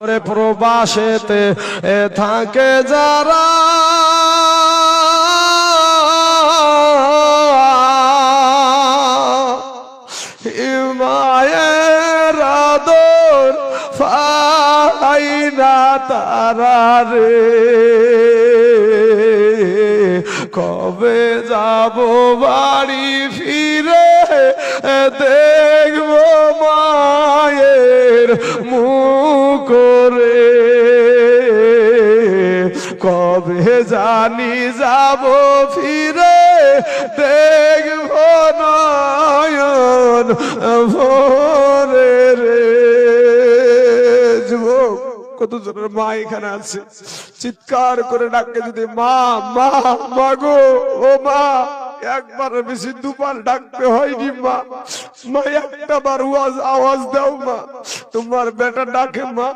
করে প্রবাসেতে এ থাকে যারা। মায়ের আদর পাই না রে। কবে যাব বাড়ি ফিরে দেখব মায়ের মুখ কবে জানি যাব ফিরে? দেখব নয়ন ভোরে রে। যুবক কত জনের মা এখানে আছে? চিৎকার করে ডাকে যদি মা মা গো, ও মা, একবার বেশি দুবার ডাকতে হয়নি মা। মা, একটা বার আওয়াজ দাও মা। তোমার বেটা ডাকে মা।